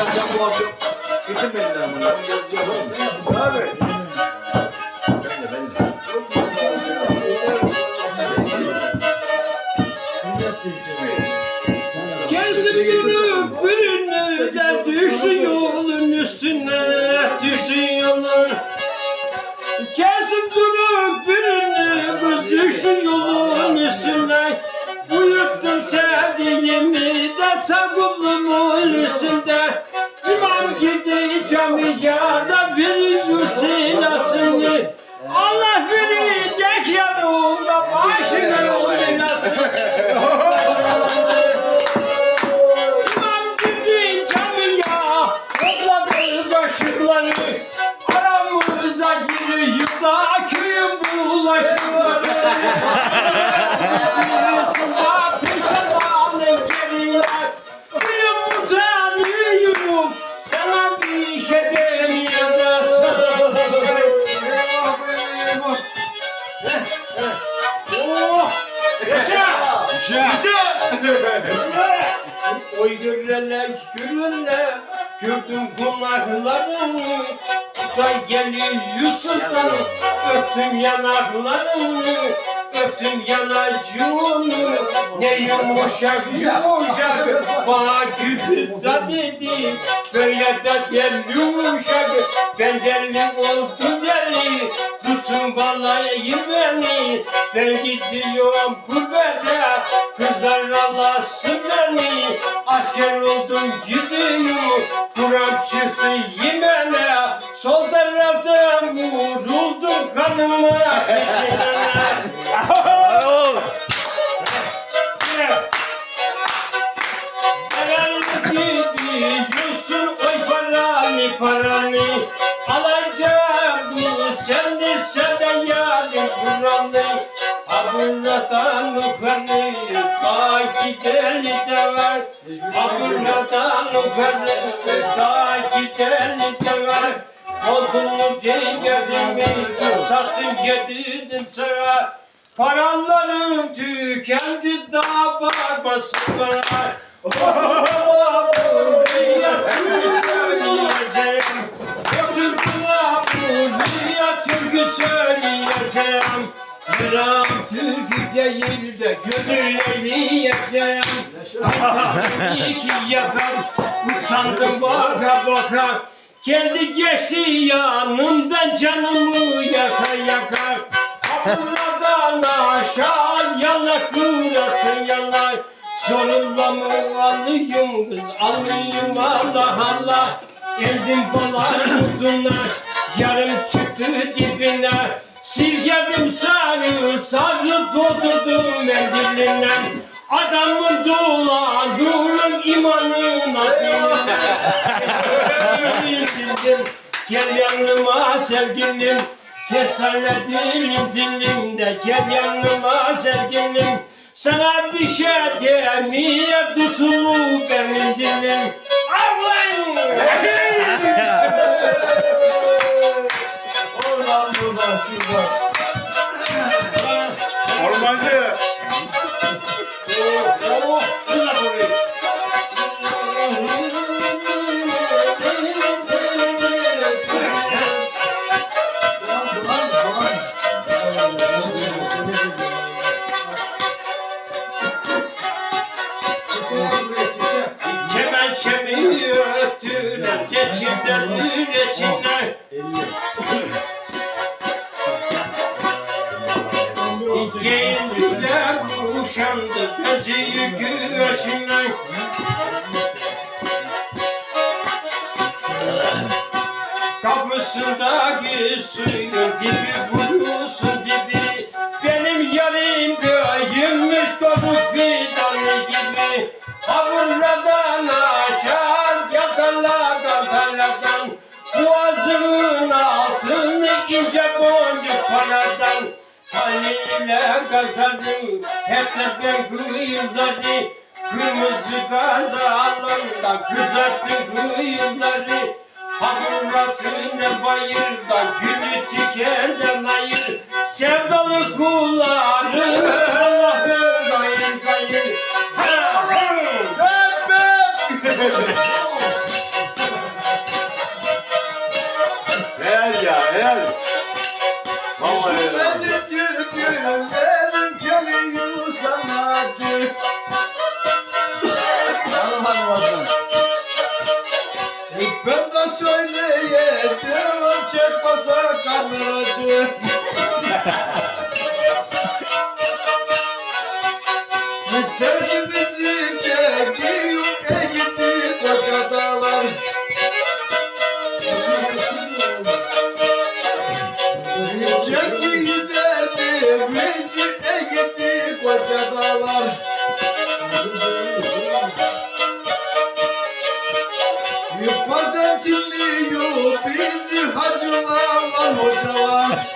akşam bu akşam ama. Yazacağım. Abi. Ben de ben de. Gezdim düştü yolun üstüne düştü yolun Gezdim durup Oy görülenler görülenler Gördüm kulaklarını Say geliyor Yusuf'tan Öptüm yanaklarını Öptüm yanacığını. Ne yumuşak yumuşak Bana gülüp da dedi. Böyle de gel yumuşak Ben deli oldum deli Tutun balayı beni Ben gidiyorum gurbete Kızlar Allah'sı beni Asker oldum gidiyorum Kur'an çıktı yemene. Sol taraftan vuruldum kanıma. Gidiyorsun oy paranı paranı Alacağım bu sen de sen de yarın Kur'an'ı Abırlatan yukarı De var Abırlatan yukarı Ta gideni de var Olduğunu cengedim mi Sattın yedirdin sana Paralarım tükendi daha bakmasın bana Oh, Oturdular buraya türkü söyleyeceğim Gram türkü değil de gönülleyeceğim İki yakar usandım baka baka Geldi geçti yanımdan canımı yaka yaka Kapılardan aşağı yana kıratın yana Zorla mı alayım kız alayım Allah Allah Eldim balar vurduna yarım sarı sarı doldurdum mendilinden Adamın dolanıyorum imanına bildim Gel yanıma sevgilim Kesale dilim dilimde Gel yanıma sevgilim Sana bir şey demeye tutulu benim dilim. Allah'ım Giyindiler, kuşandı, geceyi güvercinler. Kapısındaki suyun dibi kurusun Haliyle kazarım hep de ben kıyımları Kırmızı gaz alanda kızarttı kıyımları Hamurlatını bayırda gülü ağzına. E ben de söyleyeceğim çek basa Yupazentilli yupizir hacılarla hocalar.